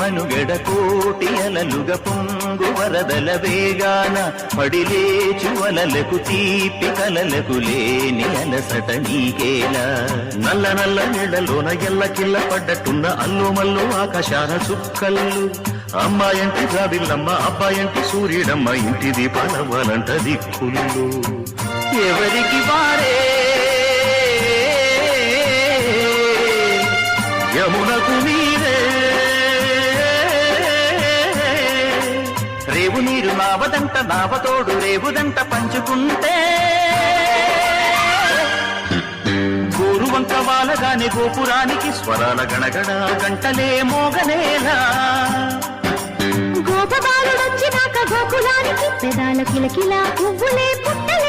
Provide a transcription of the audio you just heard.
మనుగడ కోటి అలలుగ పొంగు వరదల వేగాన పడిలేచు అలలకు తీపి కలలకు లేని అలసట నీకేలా నల్ల నల్ల నీడలోన ఎల్ల కిల్ల పడ్డట్టున్న అల్లు మల్లు ఆకాశాన చుక్కల్లు. అమ్మాయంటి జాబిల్లమ్మ అబ్బాయంటి సూర్యుడమ్మ ఇంటి దీపాలవ్వాలంట దిక్కులు ఎవరికి వారే? యమునకు నీరే రేవు నీరు నావదంట నావతోడు రేవుదంట పంచుకుంటే. గోరువంక వాలగానే గోపురానికి స్వరాల గణగణ గంటలే మోగనేలా. గోపబాలుడొచ్చినాక గోకులానికి పెదాల కిలకిలా పువ్వులే పుట్టలే.